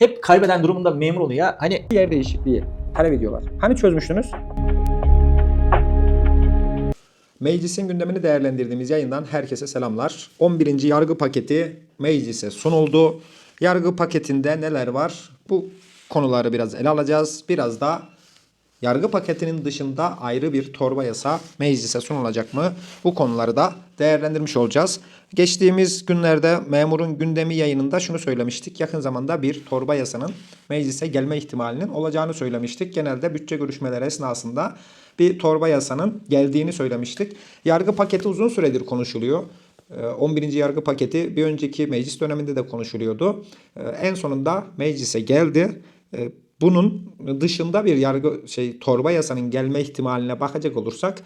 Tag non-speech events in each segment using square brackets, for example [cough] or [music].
hep kaybeden durumunda memur oluyor ya. Hani yer değişikliği talep ediyorlar. Hani çözmüştünüz? Meclisin gündemini değerlendirdiğimiz yayından herkese selamlar. 11. yargı paketi meclise sunuldu. Yargı paketinde neler var? Bu konuları biraz ele alacağız. Biraz da yargı paketinin dışında ayrı bir torba yasa meclise sunulacak mı? Bu konuları da değerlendirmiş olacağız. Geçtiğimiz günlerde memurun gündemi yayınında şunu söylemiştik. Yakın zamanda bir torba yasanın meclise gelme ihtimalinin olacağını söylemiştik. Genelde bütçe görüşmeleri esnasında bir torba yasanın geldiğini söylemiştik. Yargı paketi uzun süredir konuşuluyor. Ee, 11. yargı paketi bir önceki meclis döneminde de konuşuluyordu. Ee, En sonunda meclise geldi. Bunun dışında bir yargı şey torba yasanın gelme ihtimaline bakacak olursak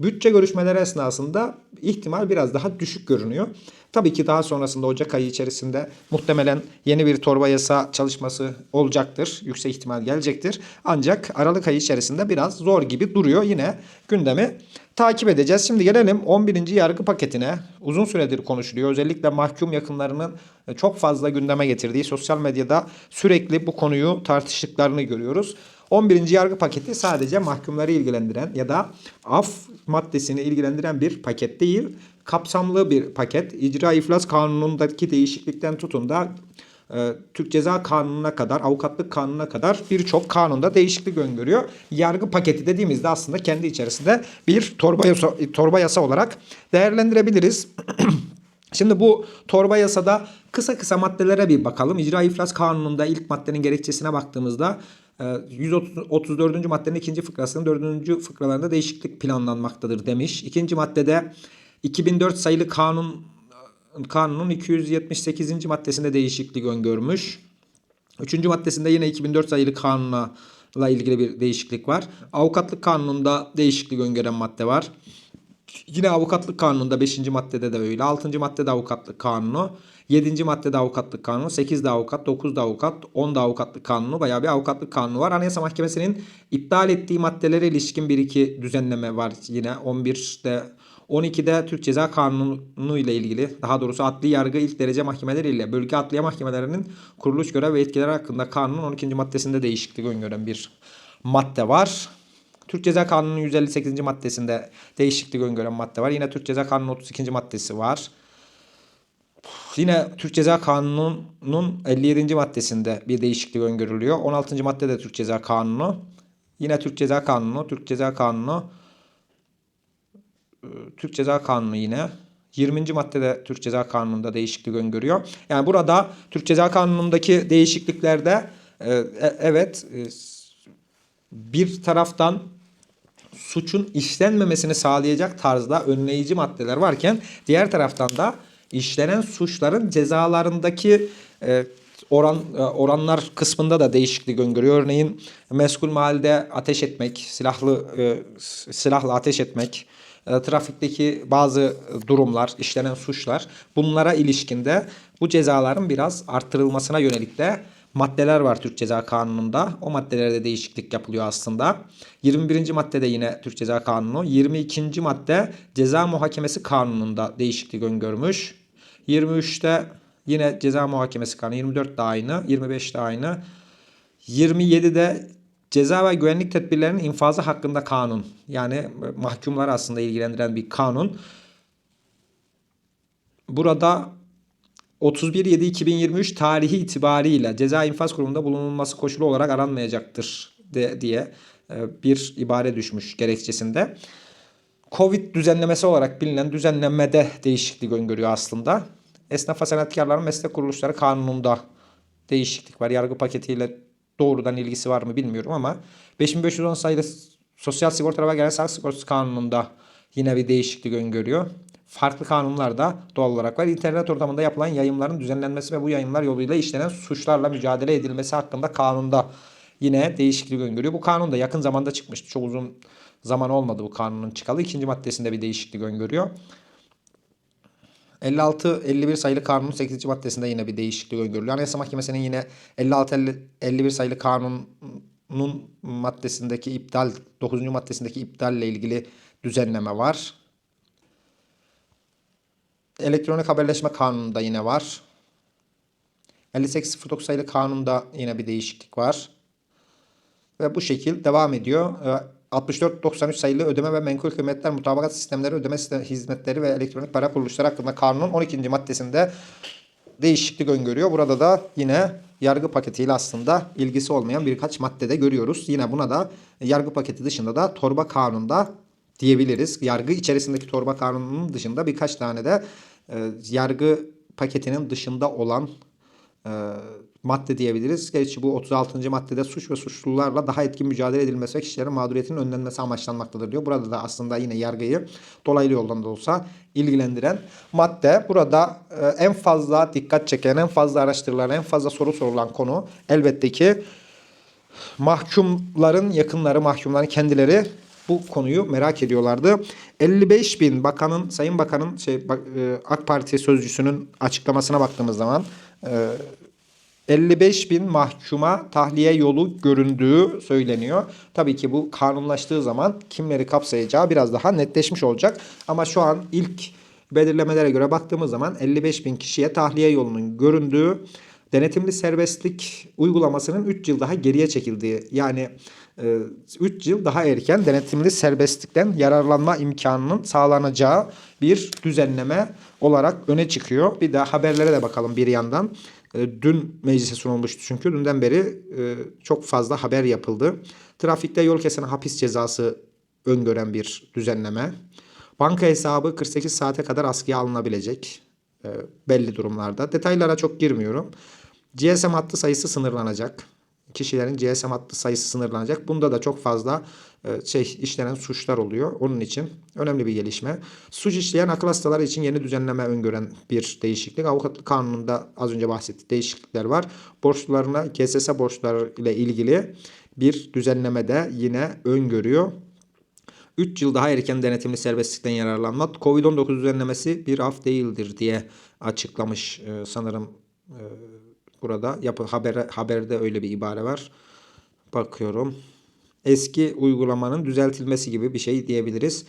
bütçe görüşmeleri esnasında ihtimal biraz daha düşük görünüyor. Tabii ki daha sonrasında Ocak ayı içerisinde muhtemelen yeni bir torba yasa çalışması olacaktır. Yüksek ihtimal gelecektir. Ancak Aralık ayı içerisinde biraz zor gibi duruyor. Yine gündemi takip edeceğiz. Şimdi gelelim 11. yargı paketine. Uzun süredir konuşuluyor. Özellikle mahkum yakınlarının çok fazla gündeme getirdiği sosyal medyada sürekli bu konuyu tartıştıklarını görüyoruz. 11. yargı paketi sadece mahkumları ilgilendiren ya da af maddesini ilgilendiren bir paket değil. Kapsamlı bir paket. İcra iflas kanunundaki değişiklikten tutun da e, Türk Ceza Kanunu'na kadar, avukatlık kanununa kadar birçok kanunda değişiklik öngörüyor. Yargı paketi dediğimizde aslında kendi içerisinde bir torba yasa, torba yasa olarak değerlendirebiliriz. [clears throat] Şimdi bu torba yasada kısa kısa maddelere bir bakalım. İcra iflas kanununda ilk maddenin gerekçesine baktığımızda 134. maddenin ikinci fıkrasının dördüncü fıkralarında değişiklik planlanmaktadır demiş. İkinci maddede 2004 sayılı kanun kanunun 278. maddesinde değişiklik öngörmüş. Üçüncü maddesinde yine 2004 sayılı kanunla ilgili bir değişiklik var. Avukatlık kanununda değişiklik öngören madde var. Yine avukatlık kanununda 5. maddede de öyle. 6. maddede avukatlık kanunu. 7. maddede avukatlık kanunu. 8'de avukat, 9'da avukat, 10'da avukatlık kanunu. Bayağı bir avukatlık kanunu var. Anayasa Mahkemesi'nin iptal ettiği maddelere ilişkin bir iki düzenleme var yine. 11'de 12'de Türk Ceza Kanunu ile ilgili daha doğrusu adli yargı ilk derece mahkemeleri ile bölge adliye mahkemelerinin kuruluş görev ve etkileri hakkında kanunun 12. maddesinde değişiklik öngören bir madde var. Türk Ceza Kanunu'nun 158. maddesinde değişiklik öngören madde var. Yine Türk Ceza Kanunu'nun 32. maddesi var. Yine Türk Ceza Kanunu'nun 57. maddesinde bir değişiklik öngörülüyor. 16. maddede Türk Ceza Kanunu. Yine Türk Ceza Kanunu, Türk Ceza Kanunu, e, Türk Ceza Kanunu yine 20. maddede Türk Ceza Kanunu'nda değişiklik öngörüyor. Yani burada Türk Ceza Kanunu'ndaki değişikliklerde e, e- evet e, bir taraftan suçun işlenmemesini sağlayacak tarzda önleyici maddeler varken diğer taraftan da işlenen suçların cezalarındaki e, oran e, oranlar kısmında da değişiklik öngörüyor. Örneğin meskul mahallede ateş etmek, silahlı e, silahla ateş etmek, e, trafikteki bazı durumlar, işlenen suçlar bunlara ilişkinde bu cezaların biraz arttırılmasına yönelik de maddeler var Türk Ceza Kanunu'nda. O maddelerde değişiklik yapılıyor aslında. 21. maddede yine Türk Ceza Kanunu. 22. madde Ceza Muhakemesi Kanunu'nda değişiklik öngörmüş. 23'te yine Ceza Muhakemesi Kanunu. 24 de aynı. 25 de aynı. 27'de Ceza ve güvenlik tedbirlerinin infazı hakkında kanun. Yani mahkumlar aslında ilgilendiren bir kanun. Burada 31.7.2023 tarihi itibariyle ceza infaz kurumunda bulunulması koşulu olarak aranmayacaktır de, diye e, bir ibare düşmüş gerekçesinde. Covid düzenlemesi olarak bilinen düzenlemede değişiklik öngörüyor aslında. Esnaf ve sanatkarların meslek kuruluşları kanununda değişiklik var. Yargı paketiyle doğrudan ilgisi var mı bilmiyorum ama 5510 sayılı Sosyal Sigorta ve Genel Sağlık Sigortası Kanunu'nda yine bir değişiklik öngörüyor. Farklı kanunlar da doğal olarak var. İnternet ortamında yapılan yayınların düzenlenmesi ve bu yayınlar yoluyla işlenen suçlarla mücadele edilmesi hakkında kanunda yine değişiklik öngörüyor. Bu kanun da yakın zamanda çıkmıştı. Çok uzun zaman olmadı bu kanunun çıkalı. İkinci maddesinde bir değişiklik öngörüyor. 56-51 sayılı kanunun 8. maddesinde yine bir değişiklik öngörülüyor. Anayasa Mahkemesi'nin yine 56-51 sayılı kanunun maddesindeki iptal, 9. maddesindeki iptalle ilgili düzenleme var. Elektronik haberleşme kanununda yine var. 5809 sayılı kanunda yine bir değişiklik var. Ve bu şekil devam ediyor. Ee, 6493 sayılı ödeme ve menkul kıymetler mutabakat sistemleri ödeme hizmetleri ve elektronik para kuruluşları hakkında kanunun 12. maddesinde değişiklik öngörüyor. Burada da yine yargı paketiyle aslında ilgisi olmayan birkaç maddede görüyoruz. Yine buna da yargı paketi dışında da torba kanunda diyebiliriz. Yargı içerisindeki torba kanununun dışında birkaç tane de e, yargı paketinin dışında olan e, madde diyebiliriz. Gerçi bu 36. maddede suç ve suçlularla daha etkin mücadele edilmesi ve kişilerin mağduriyetinin önlenmesi amaçlanmaktadır diyor. Burada da aslında yine yargıyı dolaylı yoldan da olsa ilgilendiren madde. Burada e, en fazla dikkat çeken, en fazla araştırılan, en fazla soru sorulan konu elbette ki mahkumların yakınları, mahkumların kendileri bu konuyu merak ediyorlardı. 55 bin bakanın, Sayın Bakanın şey e, AK Parti sözcüsünün açıklamasına baktığımız zaman e, 55 bin mahkuma tahliye yolu göründüğü söyleniyor. Tabii ki bu kanunlaştığı zaman kimleri kapsayacağı biraz daha netleşmiş olacak. Ama şu an ilk belirlemelere göre baktığımız zaman 55 bin kişiye tahliye yolunun göründüğü denetimli serbestlik uygulamasının 3 yıl daha geriye çekildiği yani 3 yıl daha erken denetimli serbestlikten yararlanma imkanının sağlanacağı bir düzenleme olarak öne çıkıyor. Bir de haberlere de bakalım bir yandan. E, Dün meclise sunulmuştu çünkü dünden beri e, çok fazla haber yapıldı. Trafikte yol kesene hapis cezası öngören bir düzenleme. Banka hesabı 48 saate kadar askıya alınabilecek e, belli durumlarda. Detaylara çok girmiyorum. GSM hattı sayısı sınırlanacak. Kişilerin GSM hattı sayısı sınırlanacak. Bunda da çok fazla e, şey işlenen suçlar oluyor. Onun için önemli bir gelişme. Suç işleyen akıl hastaları için yeni düzenleme öngören bir değişiklik. Avukatlık kanununda az önce bahsettik değişiklikler var. Borçlularına GSS borçları ile ilgili bir düzenleme de yine öngörüyor. 3 yıl daha erken denetimli serbestlikten yararlanma Covid-19 düzenlemesi bir af değildir diye açıklamış e, sanırım e, burada yapı habere, haberde öyle bir ibare var. Bakıyorum. Eski uygulamanın düzeltilmesi gibi bir şey diyebiliriz.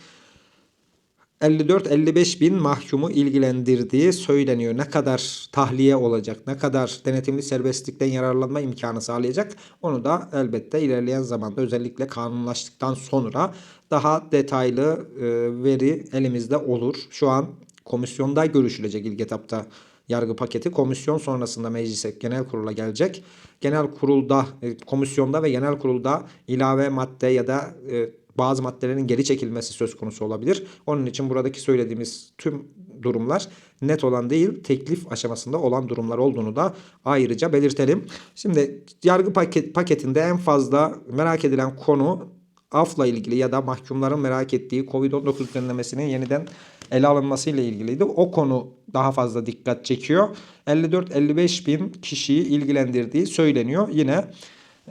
54-55 bin mahkumu ilgilendirdiği söyleniyor. Ne kadar tahliye olacak, ne kadar denetimli serbestlikten yararlanma imkanı sağlayacak onu da elbette ilerleyen zamanda özellikle kanunlaştıktan sonra daha detaylı e, veri elimizde olur. Şu an komisyonda görüşülecek ilk etapta yargı paketi. Komisyon sonrasında meclise genel kurula gelecek. Genel kurulda, e, komisyonda ve genel kurulda ilave madde ya da e, bazı maddelerin geri çekilmesi söz konusu olabilir. Onun için buradaki söylediğimiz tüm durumlar net olan değil, teklif aşamasında olan durumlar olduğunu da ayrıca belirtelim. Şimdi yargı paket, paketinde en fazla merak edilen konu afla ilgili ya da mahkumların merak ettiği Covid-19 düzenlemesinin yeniden ele alınması ile ilgiliydi. O konu daha fazla dikkat çekiyor. 54-55 bin kişiyi ilgilendirdiği söyleniyor. Yine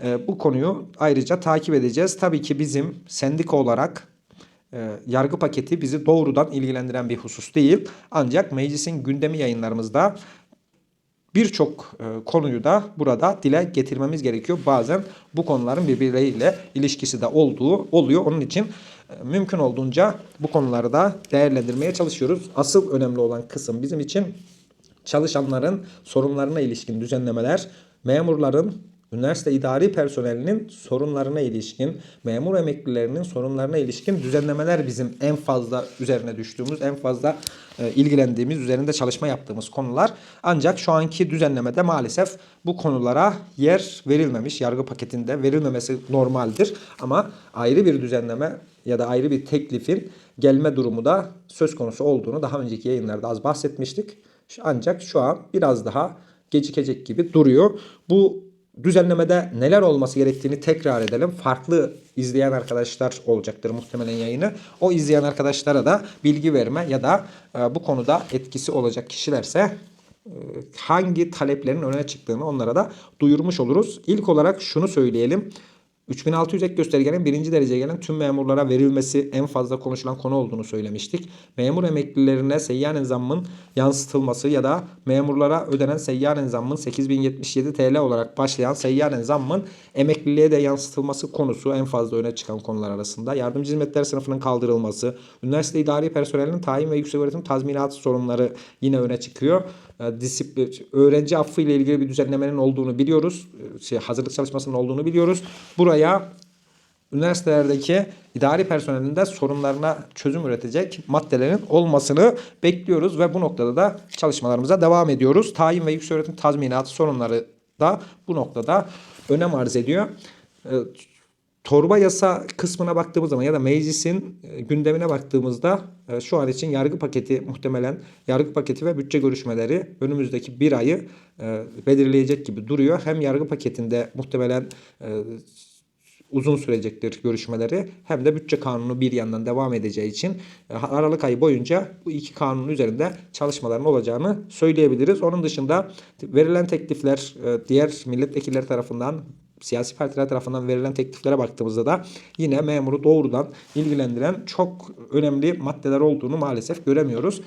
e, bu konuyu ayrıca takip edeceğiz. Tabii ki bizim sendika olarak e, yargı paketi bizi doğrudan ilgilendiren bir husus değil. Ancak meclisin gündemi yayınlarımızda birçok e, konuyu da burada dile getirmemiz gerekiyor. Bazen bu konuların birbirleriyle ilişkisi de olduğu oluyor. Onun için e, mümkün olduğunca bu konuları da değerlendirmeye çalışıyoruz. Asıl önemli olan kısım bizim için çalışanların sorunlarına ilişkin düzenlemeler, memurların üniversite idari personelinin sorunlarına ilişkin, memur emeklilerinin sorunlarına ilişkin düzenlemeler bizim en fazla üzerine düştüğümüz, en fazla e, ilgilendiğimiz, üzerinde çalışma yaptığımız konular. Ancak şu anki düzenlemede maalesef bu konulara yer verilmemiş. Yargı paketinde verilmemesi normaldir. Ama ayrı bir düzenleme ya da ayrı bir teklifin gelme durumu da söz konusu olduğunu daha önceki yayınlarda az bahsetmiştik. Ancak şu an biraz daha gecikecek gibi duruyor. Bu düzenlemede neler olması gerektiğini tekrar edelim. Farklı izleyen arkadaşlar olacaktır muhtemelen yayını. O izleyen arkadaşlara da bilgi verme ya da e, bu konuda etkisi olacak kişilerse e, hangi taleplerin öne çıktığını onlara da duyurmuş oluruz. İlk olarak şunu söyleyelim. 3600 ek göstergenin birinci dereceye gelen tüm memurlara verilmesi en fazla konuşulan konu olduğunu söylemiştik. Memur emeklilerine seyyanen zammın yansıtılması ya da memurlara ödenen seyyanen zammın 8077 TL olarak başlayan seyyanen zammın emekliliğe de yansıtılması konusu en fazla öne çıkan konular arasında. Yardımcı hizmetler sınıfının kaldırılması, üniversite idari personelinin tayin ve yükseköğretim tazminatı sorunları yine öne çıkıyor. E, Disiplin, öğrenci affı ile ilgili bir düzenlemenin olduğunu biliyoruz. E, Şey, hazırlık çalışmasının olduğunu biliyoruz. Buraya üniversitelerdeki idari personelin de sorunlarına çözüm üretecek maddelerin olmasını bekliyoruz ve bu noktada da çalışmalarımıza devam ediyoruz. Tayin ve yükseköğretim tazminatı sorunları da bu noktada önem arz ediyor. E, torba yasa kısmına baktığımız zaman ya da meclisin e, gündemine baktığımızda e, şu an için yargı paketi muhtemelen yargı paketi ve bütçe görüşmeleri önümüzdeki bir ayı e, belirleyecek gibi duruyor. Hem yargı paketinde muhtemelen e, uzun sürecektir görüşmeleri hem de bütçe kanunu bir yandan devam edeceği için e, Aralık ayı boyunca bu iki kanunun üzerinde çalışmaların olacağını söyleyebiliriz. Onun dışında verilen teklifler e, diğer milletvekilleri tarafından siyasi partiler tarafından verilen tekliflere baktığımızda da yine memuru doğrudan ilgilendiren çok önemli maddeler olduğunu maalesef göremiyoruz.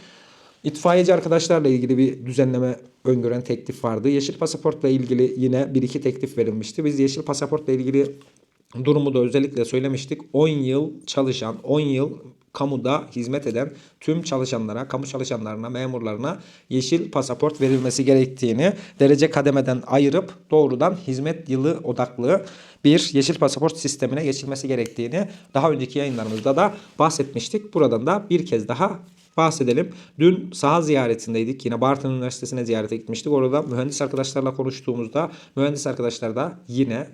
İtfaiyeci arkadaşlarla ilgili bir düzenleme öngören teklif vardı. Yeşil pasaportla ilgili yine bir iki teklif verilmişti. Biz yeşil pasaportla ilgili durumu da özellikle söylemiştik. 10 yıl çalışan, 10 yıl kamuda hizmet eden tüm çalışanlara, kamu çalışanlarına, memurlarına yeşil pasaport verilmesi gerektiğini derece kademeden ayırıp doğrudan hizmet yılı odaklı bir yeşil pasaport sistemine geçilmesi gerektiğini daha önceki yayınlarımızda da bahsetmiştik. Buradan da bir kez daha bahsedelim. Dün saha ziyaretindeydik. Yine Bartın Üniversitesi'ne ziyarete gitmiştik. Orada mühendis arkadaşlarla konuştuğumuzda mühendis arkadaşlar da yine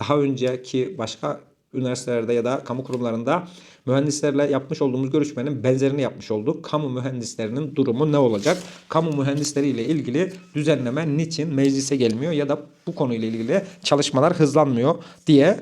daha önceki başka üniversitelerde ya da kamu kurumlarında mühendislerle yapmış olduğumuz görüşmenin benzerini yapmış olduk. Kamu mühendislerinin durumu ne olacak? Kamu mühendisleriyle ilgili düzenleme niçin meclise gelmiyor ya da bu konuyla ilgili çalışmalar hızlanmıyor diye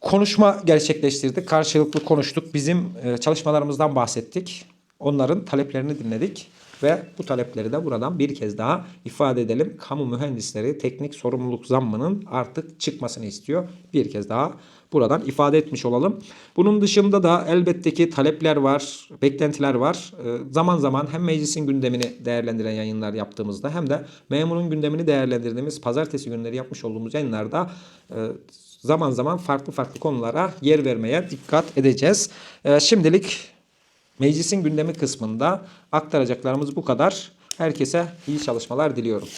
konuşma gerçekleştirdik. Karşılıklı konuştuk. Bizim e, çalışmalarımızdan bahsettik. Onların taleplerini dinledik ve bu talepleri de buradan bir kez daha ifade edelim. Kamu mühendisleri teknik sorumluluk zammının artık çıkmasını istiyor. Bir kez daha buradan ifade etmiş olalım. Bunun dışında da elbette ki talepler var, beklentiler var. E, Zaman zaman hem meclisin gündemini değerlendiren yayınlar yaptığımızda hem de memurun gündemini değerlendirdiğimiz pazartesi günleri yapmış olduğumuz yayınlarda e, zaman zaman farklı farklı konulara yer vermeye dikkat edeceğiz. Ee, şimdilik meclisin gündemi kısmında aktaracaklarımız bu kadar. Herkese iyi çalışmalar diliyorum.